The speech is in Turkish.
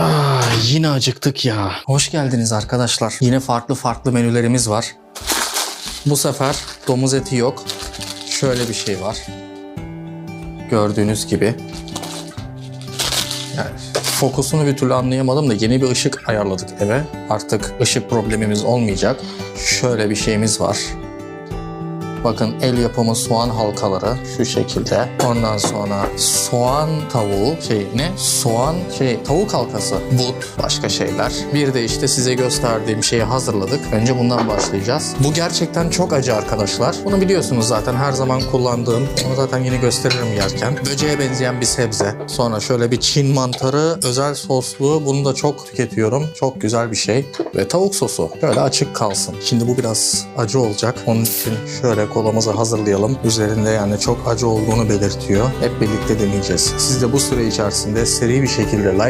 Ah, yine acıktık ya. Hoş geldiniz arkadaşlar. Yine farklı farklı menülerimiz var. Bu sefer domuz eti yok. Şöyle bir şey var. Gördüğünüz gibi. Yani fokusunu bir türlü anlayamadım da yeni bir ışık ayarladık eve. Artık ışık problemimiz olmayacak. Şöyle bir şeyimiz var. Bakın el yapımı soğan halkaları şu şekilde. Ondan sonra soğan tavuğu şey ne? Soğan şey tavuk halkası. But başka şeyler. Bir de işte size gösterdiğim şeyi hazırladık. Önce bundan başlayacağız. Bu gerçekten çok acı arkadaşlar. Bunu biliyorsunuz zaten her zaman kullandığım. Onu zaten yine gösteririm yerken. Böceğe benzeyen bir sebze. Sonra şöyle bir Çin mantarı özel soslu. Bunu da çok tüketiyorum. Çok güzel bir şey. Ve tavuk sosu. Böyle açık kalsın. Şimdi bu biraz acı olacak. Onun için şöyle kolamızı hazırlayalım. Üzerinde yani çok acı olduğunu belirtiyor. Hep birlikte deneyeceğiz. Siz de bu süre içerisinde seri bir şekilde like